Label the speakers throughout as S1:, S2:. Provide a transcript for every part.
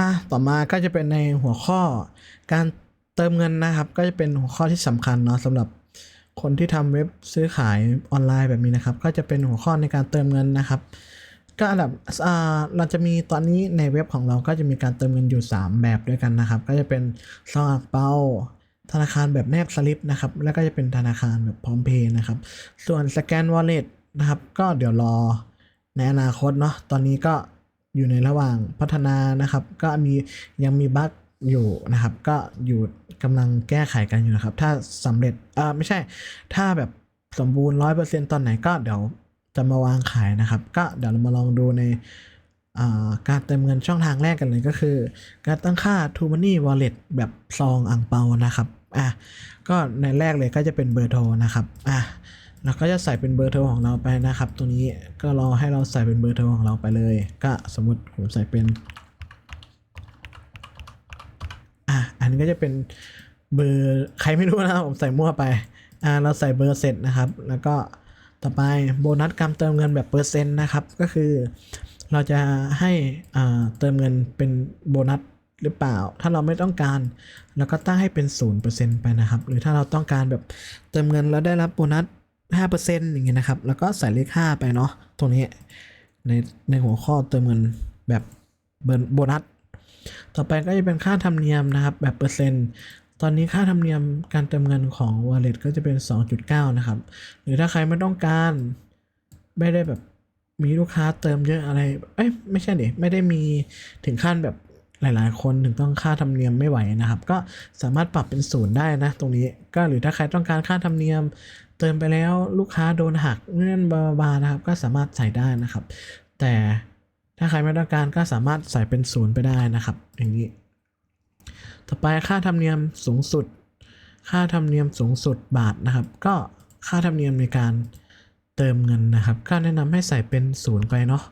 S1: อะต่อมาก็จะเป็นในหัวข้อการเติมเงินนะครับ ก็จะเป็นหัวข้อที่สำคัญเนาะสำหรับคนที่ทำเว็บซื้อขายออนไลน์แบบนี้นะครับ ก็จะเป็นหัวข้อในการเติมเงินนะครับ ก็อันดับอ่าเราจะมีตอนนี้ในเว็บของเราก็จะมีการเติมเงินอยู่ 3 แบบด้วยกันนะครับ ก็จะเป็นซองอังเปาธนาคารแบบแนบสลิปนะครับ แล้วก็จะเป็นธนาคารแบบพร้อมเพย์นะครับ ส่วนสแกน wallet นะครับ ก็เดี๋ยวรอในอนาคตเนาะตอนนี้ก็ อยู่ในระหว่างพัฒนานะครับ ก็มียังมีบั๊กอยู่นะครับ ก็อยู่กำลังแก้ไขกันอยู่นะครับ ถ้าสำเร็จเออไม่ใช่ ถ้าแบบสมบูรณ์ร้อยเปอร์เซ็นตอนไหนก็เดี๋ยวจะมาวางขายนะครับ ก็เดี๋ยวเรามาลองดูในการเติมเงินช่องทางแรกกันเลยก็คือ การตั้งค่า t o Money Wallet แบบซองอ่างเปานะครับอะก็ในแรกเลยก็จะเป็นเบอร์โทรนะครับอะ เราก็จะใส่เป็นเบอร์โทรของเราไปนะครับตรงนี้ก็รอให้เราใส่เป็นเบอร์โทรของเราไปเลย ก็สมมติผมใส่เป็นอะอันนี้ก็จะเป็นเบอร์ใครไม่รู้นะผมใส่มั่วไปอ่าเราใส่เบอร์เสร็จนะครับ แล้วก็ต่อไปโบนัสการเติมเงินแบบเปอร์เซ็นต์นะครับ ก็คือเราจะให้อ่าเติมเงินเป็นโบนัสหรือเปล่า ถ้าเราไม่ต้องการเราก็ตั้งให้เป็น 0%ไปนะครับ หรือถ้าเราต้องการแบบเติมเงินแล้วได้รับโบนัส 5%อย่างเงี้ยนะครับ แล้วก็ใส่เลข 5 ไปเนาะตรงนี้ในในหัวข้อเติมเงินแบบเบิร์นโบนัส ต่อไปก็จะเป็นค่าธรรมเนียมนะครับแบบเปอร์เซ็นต์ตอนนี้ค่าธรรมเนียมการเติมเงินของ Wallet ก็จะเป็น 2.9 นะครับ หรือถ้าใครไม่ต้องการไม่ได้แบบมีลูกค้าเติมเยอะอะไร เอ้ยไม่ใช่ดิไม่ได้มีถึงขั้นแบบหลาย ๆ คนถึงต้องค่าธรรมเนียมไม่ไหวนะครับ ก็สามารถปรับเป็นศูนย์ได้นะตรงนี้ก็หรือถ้าใครต้องการค่าธรรมเนียม เติมไปแล้วลูกค้าโดนหักเงื่อนบาบานะครับ ก็สามารถใส่ได้นะครับ แต่ถ้าใครไม่ต้องการก็สามารถใส่เป็นศูนย์ไปได้นะครับ อย่างนี้ ต่อไปค่าธรรมเนียมสูงสุด ค่าธรรมเนียมสูงสุดบาทนะครับ ก็ค่าธรรมเนียมในการเติมเงินนะครับ ก็แนะนำให้ใส่เป็นศูนย์ไปเนาะ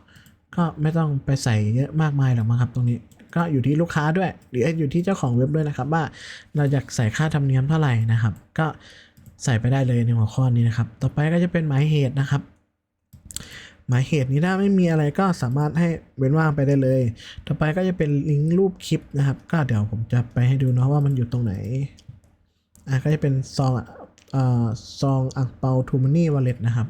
S1: ก็ไม่ต้องไปใส่เยอะมากมายหรอกมั้งครับ ตรงนี้ก็อยู่ที่ลูกค้าด้วย หรืออยู่ที่เจ้าของเว็บด้วยนะครับ ว่าเราอยากใส่ค่าธรรมเนียมเท่าไหร่นะครับ ก็ ใส่ไปได้เลยในหัวข้อนี้นะครับ ต่อไปก็จะเป็นหมายเหตุนะครับ หมายเหตุนี้ถ้าไม่มีอะไรก็สามารถให้เว้นว่างไปได้เลย ต่อไปก็จะเป็นลิงก์รูปคลิปนะครับ ก็เดี๋ยวผมจะไปให้ดูเนาะว่ามันอยู่ตรงไหนอะก็จะเป็นซองอ่อซองอังเปาทูมานี่วอลเล็ตนะครับ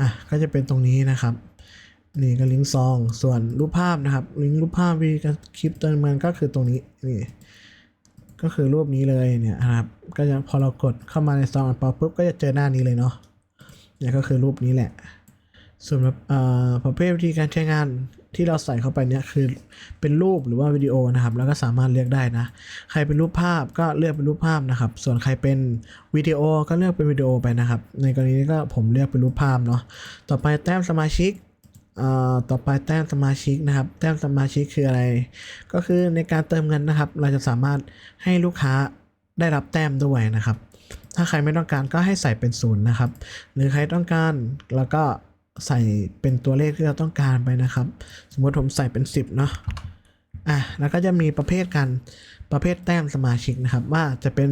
S1: อะก็จะเป็นตรงนี้นะครับนี่ก็ลิงก์ซองส่วนรูปภาพนะครับ ลิงก์รูปภาพวีกับคลิปเติมเงินก็คือตรงนี้นี่ ก็คือรูปนี้เลยเนี่ยนะครับก็จะพอเรากดเข้ามาในซองอังเปาปุ๊บก็จะเจอหน้านี้เลยเนาะเนี่ยก็คือรูปนี้แหละ ส่วนแบบเอ่อประเภทวิธีการใช้งานที่เราใส่เข้าไปเนี่ยคือเป็นรูปหรือว่าวิดีโอนะครับ แล้วก็สามารถเลือกได้นะ ใครเป็นรูปภาพก็เลือกเป็นรูปภาพนะครับ ส่วนใครเป็นวิดีโอก็เลือกเป็นวิดีโอไปนะครับ ในกรณีนี้ก็ผมเลือกเป็นรูปภาพเนาะต่อไปแต้มสมาชิก ต่อไปแต้มสมาชิกนะครับ แต้มสมาชิกคืออะไร ก็คือในการเติมเงินนะครับ เราจะสามารถให้ลูกค้าได้รับแต้มด้วยนะครับ ถ้าใครไม่ต้องการก็ให้ใส่เป็นศูนย์นะครับ หรือใครต้องการแล้วก็ใส่เป็นตัวเลขที่เราต้องการไปนะครับ สมมติผมใส่เป็น 10เนาะอะแล้วก็จะมีประเภทกันประเภทแต้มสมาชิกนะครับ ว่าจะเป็น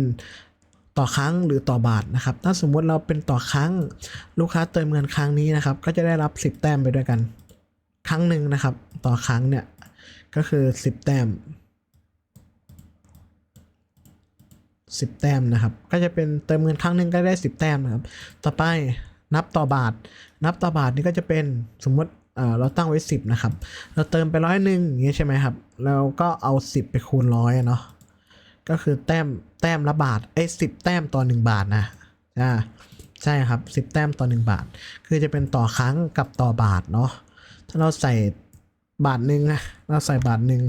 S1: ต่อครั้งหรือต่อบาทนะครับ ถ้าสมมุติเราเป็นต่อครั้ง ลูกค้าเติมเงินครั้งนี้นะครับ ก็จะได้รับ 10 แต้มไปด้วยกัน ครั้งหนึ่งนะครับ ต่อครั้งเนี่ยก็คือ 10 แต้ม 10 แต้มนะครับ ก็จะเป็นเติมเงินครั้งหนึ่งก็ได้ 10 แต้มนะครับ ต่อไปนับต่อบาท นับต่อบาทนี่ก็จะเป็นสมมติเราตั้งไว้ 10 นะครับ เราเติมไปร้อยหนึ่งอย่างงี้ใช่ไหมครับแล้วก็เอา 10 ไปคูณร้อยเนาะ ก็คือแต้มแต้มละบาทไอ้สิบแต้มต่อ1บาทนะอ่าใช่ครับ10แต้มต่อ1บาท คือจะเป็นต่อครั้งกับต่อบาทเนาะถ้าเราใส่บาทหนึ่งนะเราใส่บาทหนึ่ง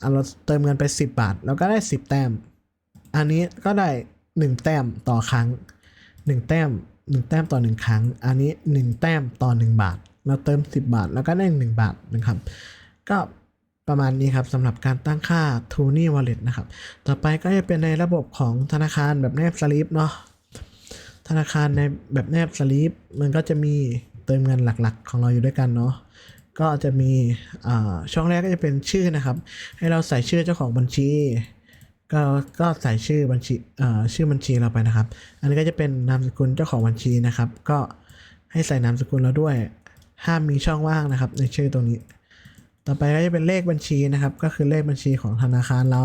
S1: อะเราเติมเงินไป 10 บาท เราก็ได้ 10 แต้ม อันนี้ก็ได้ 1 แต้มต่อครั้ง 1 แต้ม 1 แต้มต่อ 1 ครั้ง อันนี้ 1 แต้มต่อ 1 บาท เราเติม 10 บาท แล้วก็ได้ 1 บาทนะครับ ก็ ประมาณนี้ครับสำหรับการตั้งค่า t o n y Wallet นะครับ ต่อไปก็จะเป็นในระบบของธนาคารแบบแนบสลิปเนาะธนาคารในแบบแนบสลิปมันก็จะมีเติมเงินหลักๆ ของเราอยู่ด้วยกันเนาะก็จะมีช่องแรกก็จะเป็นชื่อนะครับ ให้เราใส่ชื่อเจ้าของบัญชี ก็ก็ใส่ชื่อบัญชีชื่อบัญชีเราไปนะครับ อันนี้ก็จะเป็นนามสกุลเจ้าของบัญชีนะครับ ก็ให้ใส่นามสกุลเราด้วย ห้ามมีช่องว่างนะครับ ในชื่อตรงนี้ ต่อไปก็จะเป็นเลขบัญชีนะครับ ก็คือเลขบัญชีของธนาคารเรา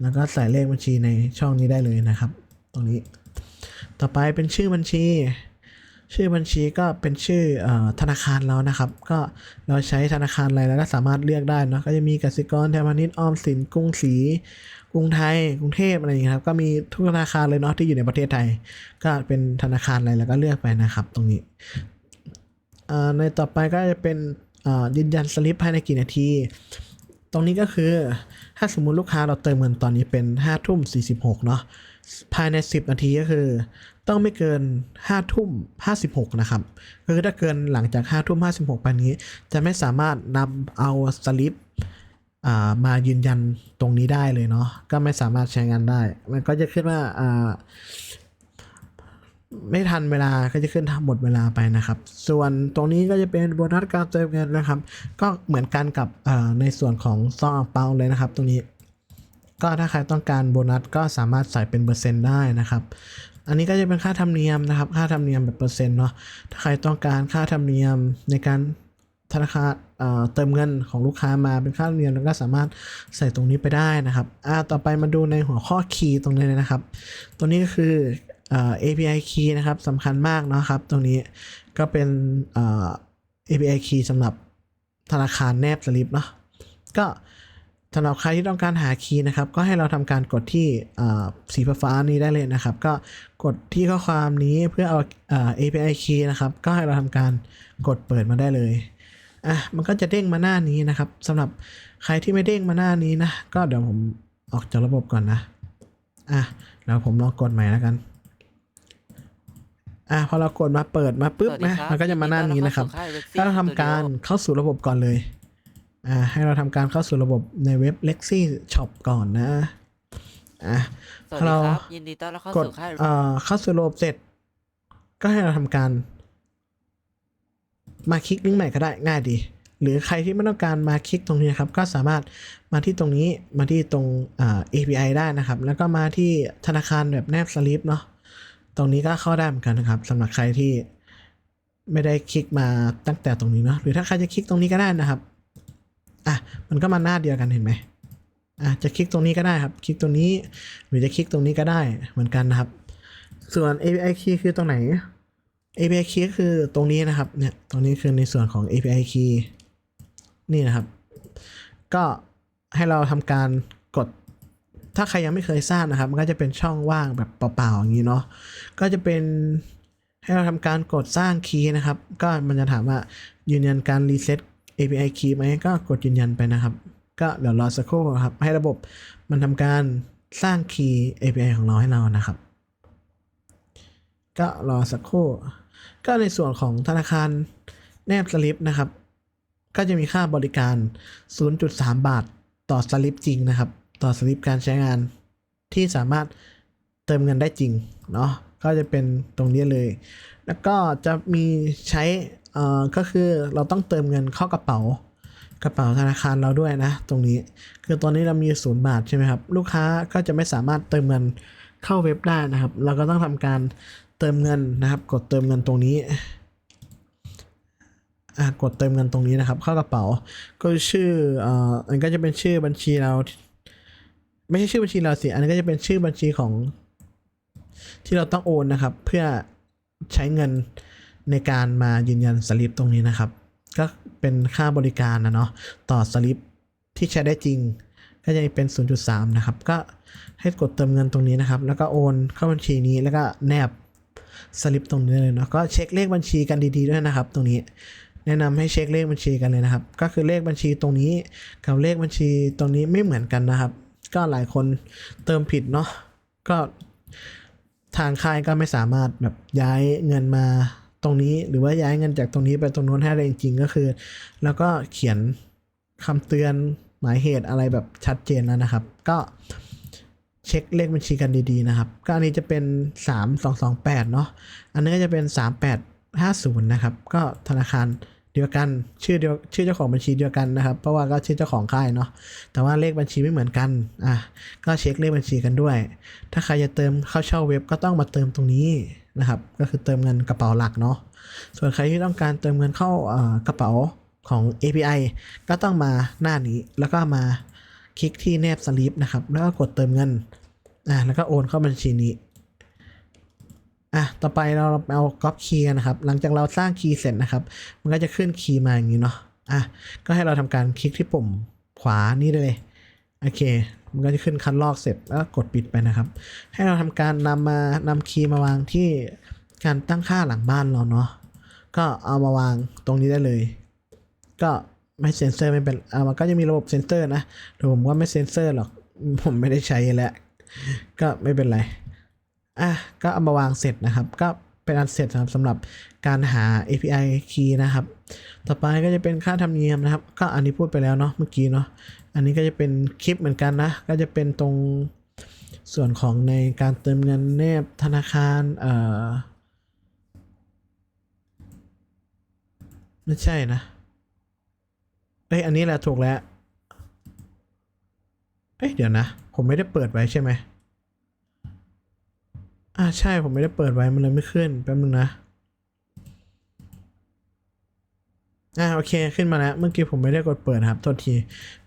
S1: แล้วก็ใส่เลขบัญชีในช่องนี้ได้เลยนะครับ ตรงนี้ ต่อไปเป็นชื่อบัญชี ชื่อบัญชีก็เป็นชื่ออธนาคารเรานะครับ ก็เราใช้ธนาคารอะไรแล้วก็สามารถเลือกได้เนะก็จะมีกสิกรไทยพาณิชย์ออมสินกรุงศรีกรุงไทย กรุงเทพอะไรอย่างเงี้ยครับก็มีทุกธนาคารเลยเนาะที่อยู่ในประเทศไทย ก็เป็นธนาคารอะไรแล้วก็เลือกไปนะครับ ตรงนี้ในต่อไปก็จะเป็น ยืนยันสลิปภายในกี่นาที ตรงนี้ก็คือ ถ้าสมมุติลูกค้าเราเติมเงินตอนนี้เป็น5ทุ่ม46 เนาะ ภายใน 10 นาทีก็คือ ต้องไม่เกิน5ทุ่ม56 นะครับ คือถ้าเกินหลังจาก5ทุ่ม56 ไปนี้ จะไม่สามารถนำเอาสลิปมายืนยันตรงนี้ได้เลยเนาะก็ไม่สามารถใช้งานได้ มันก็จะขึ้นว่า ไม่ทันเวลาก็จะขึ้นทำหมดเวลาไปนะครับ ส่วนตรงนี้ก็จะเป็นโบนัสการเติมเงินนะครับ ก็เหมือนกันกับในส่วนของซองอ่างเปาเลยนะครับ ตรงนี้ ก็ถ้าใครต้องการโบนัสก็สามารถใส่เป็นเปอร์เซ็นต์ได้นะครับ อันนี้ก็จะเป็นค่าธรรมเนียมนะครับ ค่าธรรมเนียมแบบเปอร์เซ็นต์เนาะถ้าใครต้องการค่าธรรมเนียมในการธนาคารเติมเงินของลูกค้ามาเป็นค่าธรรมเนียมแล้วก็สามารถใส่ตรงนี้ไปได้นะครับอ่าต่อไปมาดูในหัวข้อคีย์ตรงนี้เลยนะครับ ตัวนี้ก็คือ API key นะครับสำคัญมากนะครับ ตรงนี้ก็เป็น API key สำหรับธนาคารแนบสลิปเนาะก็สำหรับใครที่ต้องการหาคีย์นะครับ ก็ให้เราทำการกดที่สีฟ้านี้ได้เลยนะครับ ก็กดที่ข้อความนี้เพื่อเอา API key นะครับ ก็ให้เราทำการกดเปิดมาได้เลยอะมันก็จะเด้งมาหน้านี้นะครับสำหรับใครที่ไม่เด้งมาหน้านี้นะ ก็เดี๋ยวผมออกจากระบบก่อนนะอะแล้วผมลองกดใหม่แล้วกัน อะพอเรากดมาเปิดมาปุ๊บ
S2: สวัสดี
S1: นะ
S2: ครับ
S1: มันก็จะมาหน้านี้นะครับ
S2: ยินดีต้อนรับเข้าสู่ค่าย Rexy
S1: ให้เราทำการ
S2: Studio
S1: เข้าสู่ระบบก่อนเลยอ่าให้เราทำการเข้าสู่ระบบในเว็บ Lexi Shop ก่อนนะอะ
S2: สวัส
S1: ฮัลโหล
S2: ดีครับยินดีต้อนรับเข้าก
S1: ด
S2: สู่ค่าย
S1: เอ่อเข้าสู่ระบบเสร็จ ก็ให้เราทำการ มาคลิกลิงก์ใหม่ก็ได้ง่ายดี หรือใครที่ไม่ต้องการมาคลิกตรงนี้นะครับ ก็สามารถมาที่ตรงนี้มาที่ตรงอ่า API ได้นะครับ แล้วก็มาที่ธนาคารแบบแนบสลิปเนาะ ตรงนี้ก็เข้าได้เหมือนกันนะครับสำหรับใครที่ไม่ได้คลิกมาตั้งแต่ตรงนี้เนาะหรือถ้าใครจะคลิกตรงนี้ก็ได้นะครับอะมันก็มาหน้าเดียวกันเห็นไหมอะจะคลิกตรงนี้ก็ได้ครับ คลิกตรงนี้หรือจะคลิกตรงนี้ก็ได้เหมือนกันนะครับ ส่วน API key คือตรงไหน API key ก็คือตรงนี้นะครับเนี่ยตรงนี้คือในส่วนของ API key นี่นะครับ ก็ให้เราทำการ ถ้าใครยังไม่เคยสร้างนะครับ มันก็จะเป็นช่องว่างแบบเปล่าๆอย่างนี้เนาะก็จะเป็นให้เราทำการกดสร้างคีย์นะครับ ก็มันจะถามว่ายืนยันการรีเซ็ต API key ไหมก็กดยืนยันไปนะครับ ก็เดี๋ยวรอสักครู่ครับ ให้ระบบมันทำการสร้างคีย์ API ของเราให้เรานะครับ ก็รอสักครู่ ก็ในส่วนของธนาคารแนบสลิปนะครับ ก็จะมีค่าบริการ 0.3 บาทต่อสลิปจริงนะครับ ต่อสลิปการใช้งานที่สามารถเติมเงินได้จริงเนาะก็จะเป็นตรงนี้เลย แล้วก็จะมีใช้เอ่อก็คือเราต้องเติมเงินเข้ากระเป๋ากระเป๋าธนาคารเราด้วยนะ ตรงนี้คือตอนนี้เรามีศูนย์บาทใช่ไหมครับ ลูกค้าก็จะไม่สามารถเติมเงินเข้าเว็บได้นะครับ เราก็ต้องทำการเติมเงินนะครับ กดเติมเงินตรงนี้อะกดเติมเงินตรงนี้นะครับ เข้ากระเป๋า ก็ชื่อเอ่ออันก็จะเป็นชื่อบัญชีเรา ไม่ใช่ชื่อบัญชีเราสิอันนี้ก็จะเป็นชื่อบัญชีของ ที่เราต้องโอนนะครับ เพื่อใช้เงินในการมายืนยันสลิปตรงนี้นะครับ ก็เป็นค่าบริการนะเนาะต่อสลิปที่ใช้ได้จริง ก็จะเป็น 0.3 นะครับ ก็ให้กดเติมเงินตรงนี้นะครับ แล้วก็โอนเข้าบัญชีนี้แล้วก็แนบสลิปตรงนี้เลยเนาะก็เช็คเลขบัญชีกันดีๆด้วยนะครับ ตรงนี้แนะนำให้เช็คเลขบัญชีกันเลยนะครับ ก็คือเลขบัญชีตรงนี้กับเลขบัญชีตรงนี้ไม่เหมือนกันนะครับ ก็หลายคนเติมผิดเนาะก็ทางค่ายก็ไม่สามารถแบบย้ายเงินมาตรงนี้ หรือว่าย้ายเงินจากตรงนี้ไปตรงโน้นให้ได้จริงๆก็คือ แล้วก็เขียนคำเตือนหมายเหตุอะไรแบบชัดเจนแล้วนะครับ ก็เช็คเลขบัญชีกันดีๆนะครับ ก็อันนี้จะเป็น 3228 เนาะอันนี้ก็จะเป็น 3850 นะครับ ก็ธนาคาร เดียวกันชื่อเดียวชื่อเจ้าของบัญชีเดียวกันนะครับ เพราะว่าก็ชื่อเจ้าของค่ายเนาะแต่ว่าเลขบัญชีไม่เหมือนกันอะก็เช็คเลขบัญชีกันด้วย ถ้าใครจะเติมเข้าเช่าเว็บก็ต้องมาเติมตรงนี้นะครับ ก็คือเติมเงินกระเป๋าหลักเนาะส่วนใครที่ต้องการเติมเงินเข้าเอ่อกระเป๋าของ API ก็ต้องมาหน้านี้แล้วก็มาคลิกที่แนบสลิปนะครับ แล้วก็กดเติมเงินอะแล้วก็โอนเข้าบัญชีนี้ อะต่อไปเราเอาก๊อปคีย์นะครับหลังจากเราสร้างคีย์เสร็จนะครับ มันก็จะขึ้นคีย์มาอย่างนี้เนาะอะก็ให้เราทำการคลิกที่ปุ่มขวานี่เลยโอเค มันก็จะขึ้นคัดลอกเสร็จแล้วกดปิดไปนะครับ ให้เราทำการนำมานำคีย์มาวางที่การตั้งค่าหลังบ้านเราเนาะก็เอามาวางตรงนี้ได้เลย ก็ไม่เซ็นเซอร์ไม่เป็นอ่ามันก็จะมีระบบเซ็นเซอร์นะแต่ผมว่าไม่เซ็นเซอร์หรอกผมไม่ได้ใช้แล้วก็ไม่เป็นไร อะก็เอามาวางเสร็จนะครับ ก็เป็นอันเสร็จนะครับสำหรับการหา API key นะครับ ต่อไปก็จะเป็นค่าธรรมเนียมนะครับ ก็อันนี้พูดไปแล้วเนาะเมื่อกี้เนาะอันนี้ก็จะเป็นคลิปเหมือนกันนะ ก็จะเป็นตรงส่วนของในการเติมเงินแนบธนาคารเอ่อไม่ใช่นะเอ้ยอันนี้แหละถูกแล้วเอ้ยเดี๋ยวนะ ผมไม่ได้เปิดไว้ใช่ไหม อ่าใช่ผมไม่ได้เปิดไว้มันเลยไม่ขึ้นแป๊บนึงนะอ่าโอเคขึ้นมาแล้ว เมื่อกี้ผมไม่ได้กดเปิดครับโทษที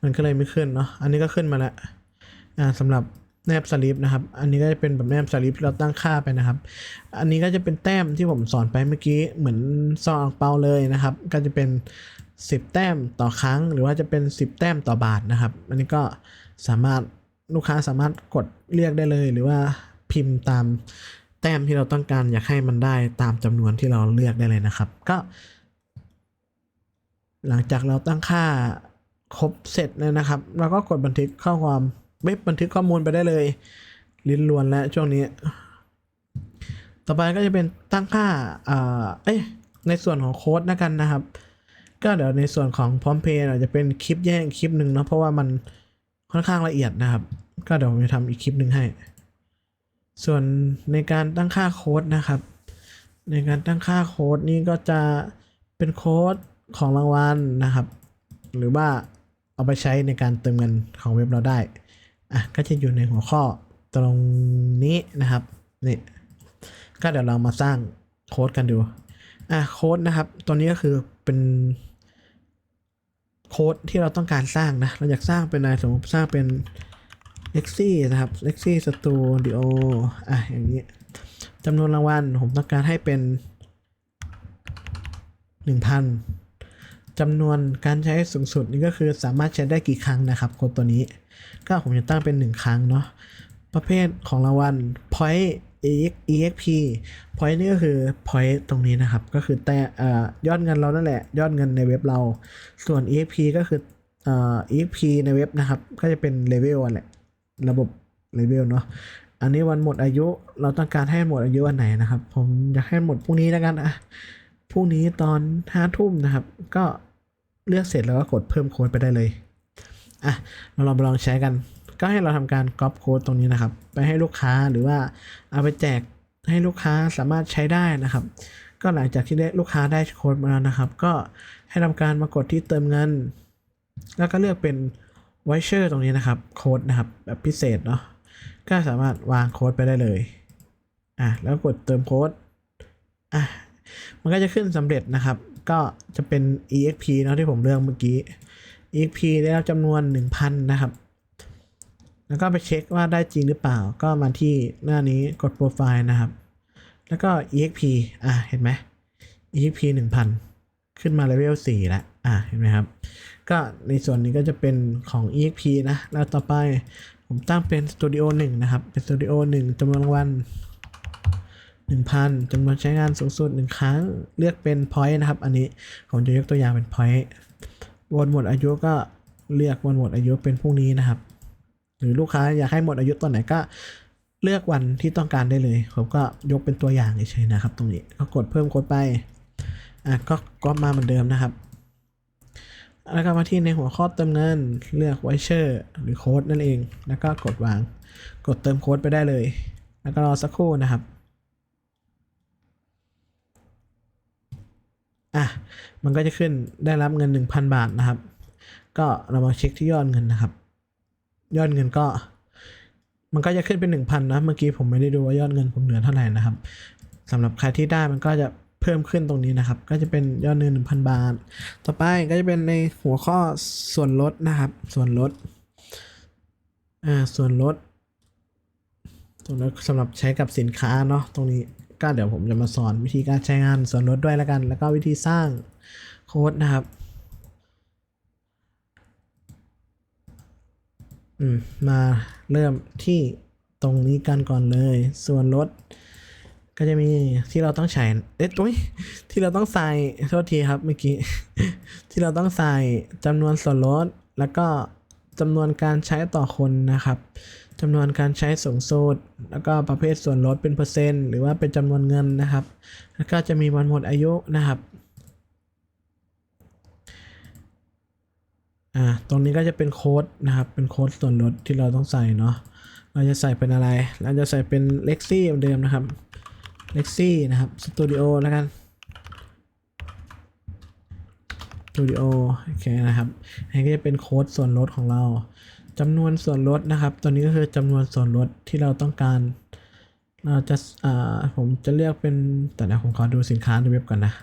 S1: มันก็เลยไม่ขึ้นเนาะอันนี้ก็ขึ้นมาแล้วอ่าสำหรับแนบสลิปนะครับ อันนี้ก็จะเป็นแบบแนบสลิปที่เราตั้งค่าไปนะครับ อันนี้ก็จะเป็นแต้มที่ผมสอนไปเมื่อกี้เหมือนซองอังเปาเลยนะครับ ก็จะเป็น 10 แต้มต่อครั้ง หรือว่าจะเป็น 10 แต้มต่อบาทนะครับ อันนี้ก็สามารถลูกค้าสามารถกดเรียกได้เลย หรือว่า พิมพ์ตามแต้มที่เราต้องการอยากให้มันได้ตามจำนวนที่เราเลือกได้เลยนะครับ ก็ หลังจากเราตั้งค่าครบเสร็จแล้วนะครับ เราก็กดบันทึกข้อความเว็บบันทึกข้อมูลไปได้เลย ลิ้นลวนแล้วช่วงนี้ ต่อไปก็จะเป็นตั้งค่าอ่าเอ้ยในส่วนของโค้ดนะกันนะครับ ก็เดี๋ยวในส่วนของพร้อมเพย์จะเป็นคลิปแยกคลิปหนึ่งเนาะเพราะว่ามันค่อนข้างละเอียดนะครับ ก็เดี๋ยวผมจะทำอีกคลิปหนึ่งให้ ส่วนในการตั้งค่าโค้ดนะครับ ในการตั้งค่าโค้ดนี่ก็จะเป็นโค้ดของรางวัลนะครับ หรือว่าเอาไปใช้ในการเติมเงินของเว็บเราได้อะก็จะอยู่ในหัวข้อตรงนี้นะครับนี่ก็เดี๋ยวเรามาสร้างโค้ดกันดูอะโค้ดนะครับ ตัวนี้ก็คือเป็นโค้ดที่เราต้องการสร้างนะเราอยากสร้างเป็นอะไรสมมติสร้างเป็น Lexi นะครับ Lexi Studio อะอย่างนี้จำนวนรางวัลผมต้องการให้เป็น 1,000จำนวนการใช้สูงสุดนี่ก็คือสามารถใช้ได้กี่ครั้งนะครับโค้ดตัวนี้ ก็ผมจะตั้งเป็น 1 ครั้งเนาะประเภทของรางวัล point exp point นี่ก็คือ point ตรงนี้นะครับ ก็คือแต่อยอดเงินเรานั่นแหละ ยอดเงินในเว็บเรา ส่วน exp ก็คือเอ่อ exp ในเว็บนะครับ ก็จะเป็นเลเวลแหละ ระบบเลเวลเนาะอันนี้วันหมดอายุเราต้องการให้หมดอายุวันไหนนะครับ ผมอยากให้หมดพรุ่งนี้แล้วกันอะพรุ่งนี้ตอนห้าทุ่มนะครับ ก็เลือกเสร็จแล้วก็กดเพิ่มโค้ดไปได้เลยอะเราลองไปลองใช้กัน ก็ให้เราทำการก๊อปโค้ดตรงนี้นะครับ ไปให้ลูกค้าหรือว่าเอาไปแจกให้ลูกค้าสามารถใช้ได้นะครับ ก็หลังจากที่ได้ลูกค้าได้โค้ดมาแล้วนะครับ ก็ให้ทำการมากดที่เติมเงิน แล้วก็เลือกเป็น ไวเชอร์ตรงนี้นะครับโค้ดนะครับแบบพิเศษเนาะก็สามารถวางโค้ดไปได้เลยอะแล้วกดเติมโค้ดอะมันก็จะขึ้นสำเร็จนะครับ ก็จะเป็น exp เนาะที่ผมเลือกเมื่อกี้ exp ได้รับจำนวน 1,000 นะครับ แล้วก็ไปเช็คว่าได้จริงหรือเปล่า ก็มาที่หน้านี้กดโปรไฟล์นะครับ แล้วก็ exp อะเห็นไหม exp 1,000 ขึ้นมาเลเวล4แล้วอะเห็นไหมครับ ก็ในส่วนนี้ก็จะเป็นของ exp นะ แล้วต่อไปผมตั้งเป็น Studio 1 นะครับ เป็น Studio 1จำนวนรางวัล1,000จำนวนใช้งานสูงสุด 1 ครั้ง เลือกเป็น point นะครับ อันนี้ผมจะยกตัวอย่างเป็น point วันหมดอายุก็เลือกวันหมดอายุเป็นพรุ่งนี้นะครับ หรือลูกค้าอยากให้หมดอายุตอนไหนก็เลือกวันที่ต้องการได้เลย ผมก็ยกเป็นตัวอย่างเฉยๆนะครับ ตรงนี้ก็กดเพิ่มโค้ดไปอะก็ก็มาเหมือนเดิมนะครับ แล้วก็มาที่ในหัวข้อเติมเงินเลือกไวเชอร์หรือโค้ดนั่นเอง แล้วก็กดวาง กดเติมโค้ดไปได้เลย แล้วก็รอสักครู่นะครับอะมันก็จะขึ้นได้รับเงิน 1,000 บาทนะครับ ก็เรามาเช็คที่ยอดเงินนะครับ ยอดเงินก็ มันก็จะขึ้นเป็น 1,000นะเมื่อกี้ผมไม่ได้ดูว่ายอดเงินผมเหลือเท่าไหร่นะครับสำหรับใครที่ได้มันก็จะ เพิ่มขึ้นตรงนี้นะครับ ก็จะเป็นยอดเงิน1,000 บาท ต่อไปก็จะเป็นในหัวข้อส่วนลดนะครับ ส่วนลดอ่าส่วนลดส่วนลดสำหรับใช้กับสินค้าเนาะตรงนี้ก็เดี๋ยวผมจะมาสอนวิธีการใช้งานส่วนลดด้วยแล้วกัน แล้วก็วิธีสร้างโค้ดนะครับอืมมาเริ่มที่ตรงนี้กันก่อนเลย ส่วนลด ก็จะมีที่เราต้องใช้เอ๊ะตุ้ยที่เราต้องใส่โทษทีครับเมื่อกี้ ที่เราต้องใส่จำนวนส่วนลด แล้วก็จำนวนการใช้ต่อคนนะครับจำนวนการใช้สูงสุดแล้วก็ประเภทส่วนลดเป็นเปอร์เซ็นต์หรือว่าเป็นจำนวนเงินนะครับ แล้วก็จะมีวันหมดอายุนะครับอ่าตรงนี้ก็จะเป็นโค้ดนะครับ เป็นโค้ดส่วนลดที่เราต้องใส่เนาะเราจะใส่เป็นอะไร เราจะใส่เป็นเล็กซี่เหมือนเดิมนะครับ เล็กซี่นะครับสตูดิโอแล้วกันสตูดิโอโอเคนะครับอันนี้ก็จะเป็นโค้ดส่วนลดของเราจำนวนส่วนลดนะครับ ตัวนี้ก็คือจำนวนส่วนลดที่เราต้องการ เราจะอ่าผมจะเลือกเป็นแต่นะผมขอดูสินค้าในเว็บก่อนนะ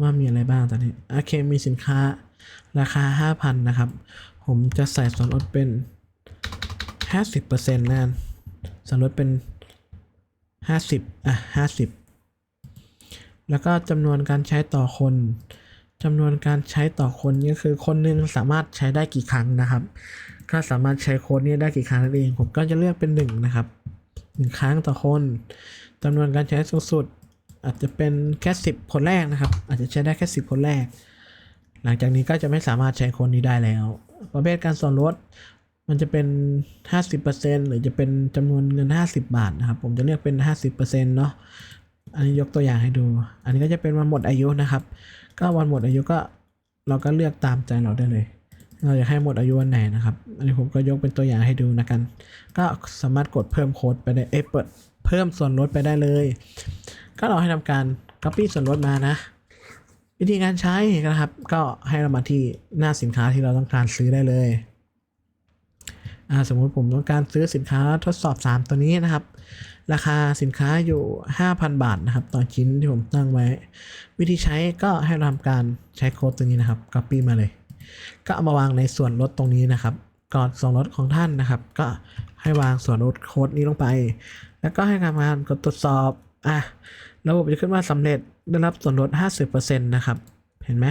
S1: ว่ามีอะไรบ้างตอนนี้โอเคมีสินค้าราคา 5,000 นะครับ ผมจะใส่ส่วนลดเป็น 50%นั่นส่วนลดเป็น 50อะ50 แล้วก็จำนวนการใช้ต่อคนจำนวนการใช้ต่อคนก็คือคนหนึ่งสามารถใช้ได้กี่ครั้งนะครับ ก็สามารถใช้โค้ดนี้ได้กี่ครั้งนั่นเอง ผมก็จะเลือกเป็น 1 นะครับ 1 ครั้งต่อคนจำนวนการใช้สูงสุด อาจจะเป็นแค่ 10 คนแรกนะครับ อาจจะใช้ได้แค่ 10 คนแรก หลังจากนี้ก็จะไม่สามารถใช้โค้ดนี้ได้แล้ว ประเภทการส่วนลด มันจะเป็น 50%หรือจะเป็นจำนวนเงิน 50 บาทนะครับ ผมจะเลือกเป็น 50%เนาะอันนี้ยกตัวอย่างให้ดู อันนี้ก็จะเป็นวันหมดอายุนะครับ ก็วันหมดอายุก็เราก็เลือกตามใจเราได้เลย เราอยากให้หมดอายุวันไหนนะครับ อันนี้ผมก็ยกเป็นตัวอย่างให้ดูนะกัน ก็สามารถกดเพิ่มโค้ดไปได้ เอ้เปิดเพิ่มส่วนลดไปได้เลย ก็เราให้ทำการ copy ส่วนลดมานะ วิธีการใช้นะครับ ก็ให้เรามาที่หน้าสินค้าที่เราต้องการซื้อได้เลย สมมุติผมต้องการซื้อสินค้าทดสอบ 3 ตัวนี้นะครับ ราคาสินค้าอยู่ 5,000 บาทนะครับ ต่อชิ้นที่ผมตั้งไว้ วิธีใช้ก็ให้เราทำการใช้โค้ดตัวนี้นะครับ copy มาเลย ก็เอามาวางในส่วนลดตรงนี้นะครับก่อนส่วนลดของท่านนะครับ ก็ให้วางส่วนลดโค้ดนี้ลงไป แล้วก็ให้ทำการกดตรวจสอบอะระบบจะขึ้นว่าสำเร็จได้รับส่วนลด 50%นะครับ เห็นไหม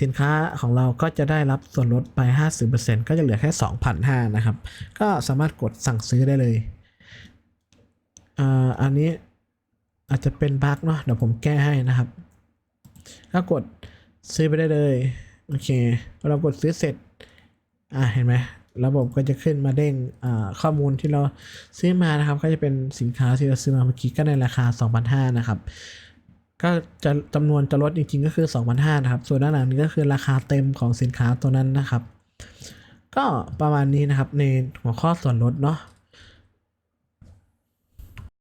S1: สินค้าของเราก็จะได้รับส่วนลดไป 50%ก็จะเหลือแค่ 2,500นะครับ ก็สามารถกดสั่งซื้อได้เลยอ่าอันนี้อาจจะเป็นบั๊กเนาะเดี๋ยวผมแก้ให้นะครับก็กดซื้อไปได้เลยโอเคพอเรากดซื้อเสร็จอ่าเห็นไหมระบบก็จะขึ้นมาเด้งข้อมูลที่เราซื้อมานะครับ ก็จะเป็นสินค้าที่เราซื้อมาเมื่อกี้ก็ในราคา 2,500นะครับ ก็จะจำนวนจะลดจริงๆก็คือ 2,500นะครับ ส่วนด้านหลังนี้ก็คือราคาเต็มของสินค้าตัวนั้นนะครับ ก็ประมาณนี้นะครับในหัวข้อส่วนลดเนาะ